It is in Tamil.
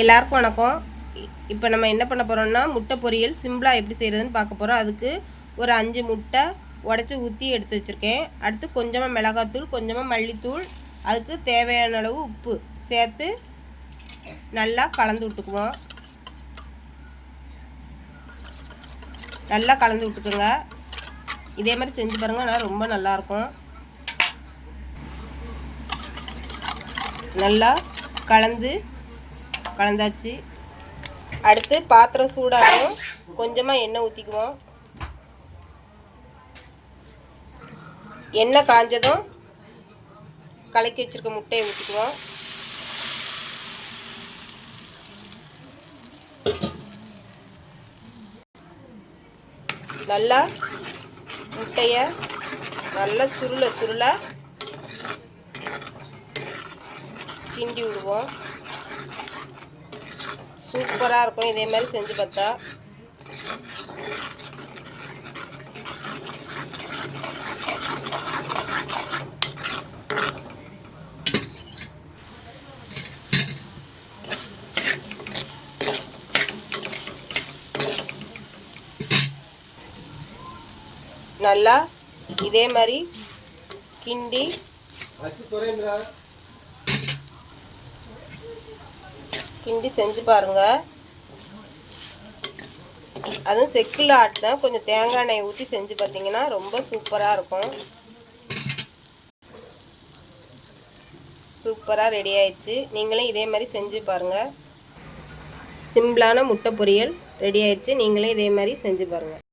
எல்லாருக்கும் வணக்கம். இப்போ நம்ம என்ன பண்ண போகிறோம்னா முட்டை பொரியல் சிம்பிளாக எப்படி செய்கிறதுன்னு பார்க்க போகிறோம் அதுக்கு ஒரு அஞ்சு முட்டை உடச்சி ஊற்றி எடுத்து வச்சுருக்கேன். அடுத்து கொஞ்சமாக மிளகாத்தூள் கொஞ்சமாக மல்லித்தூள் அதுக்கு தேவையான அளவு உப்பு சேர்த்து நல்லா கலந்து விட்டுக்குவோம். நல்லா கலந்து விட்டுக்குங்க. இதே மாதிரி செஞ்சு பாருங்கள் ஆனால் ரொம்ப நல்லாயிருக்கும். நல்லா கலந்து கலந்தாச்சு. அடுத்து பாத்திரம் சூடாகும் கொஞ்சமாக எண்ணெய் ஊற்றிக்குவோம் எண்ணெய் காஞ்சதும் கலக்கி வச்சிருக்க முட்டையை ஊற்றிக்குவோம் நல்லா முட்டையை நல்லா சுருள சுருள கிண்டி விடுவோம். சூப்பராக இருக்கும். இதே மாதிரி செஞ்சு பார்த்தா. நல்லா இதே மாதிரி கிண்டி கிண்டி செஞ்சு பாருங்கள் அதுவும் செக்கில் ஆட்டினா கொஞ்சம் தேங்காய் எண்ணெய் ஊற்றி செஞ்சு பார்த்தீங்கன்னா ரொம்ப சூப்பராக இருக்கும். சூப்பராக ரெடி ஆயிடுச்சு. நீங்களும் இதே மாதிரி செஞ்சு பாருங்கள் சிம்பிளான முட்டை பொரியல் ரெடி ஆயிடுச்சு. நீங்களே இதே மாதிரி செஞ்சு பாருங்கள்